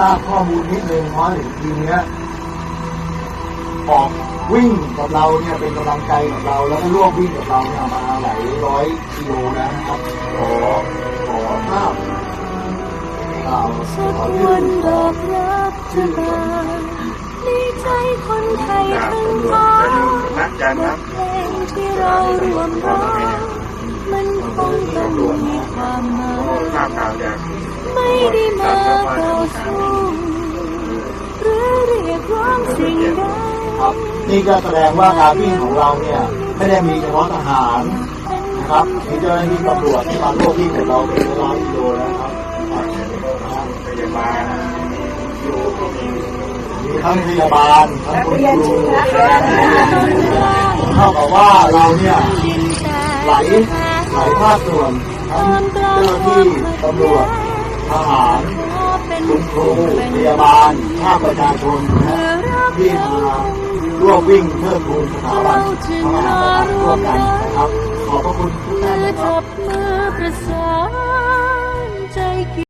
ราบข้อมูลนิดนึงเพราะเห็นทีมเนี้ยออกวิ่งกับเราเนี่ยเป็นกำลังใจกับเรา แล้วก็ร่วมวิ่งกับเราเนี่ยมาหลายร้อยกิโลนะครับขอขอทราบข่าวสักขอวัยื่นนดอกรักจะบานในใจคนไทยทั้งฟ้านักจันบครับทเพลงที่เรารวมร้องมันคงต้องมีความหมายทราบข่าวจากไม่ได้มาต่อสู้ นี่ก็แสดงว่าการวิ่งของเราเนี่ยไม่ได้มีเฉพาะทหารนะครับมีเจ้าหน้าที่ตำรวจที่มาร่วมวิ่งกับเราเป็นร้อยกิโลนะครับพยาบาลอยู่มีทั้งพยาบาลทั้งคุณครูเท่ากับว่าเราเนี่ยหลายหลายภาคส่วนทั้งเจ้าหน้าที่ตำรวจทหารคุณครูพยาบาลภาคประชาชนนะที่มา ร่วมวิ่งเพื่อทูนสถาบันพระมหากษัตริย์ร่วมกันนะครับขอบพระคุณทุกท่านมือนะครับจับ มือประสาน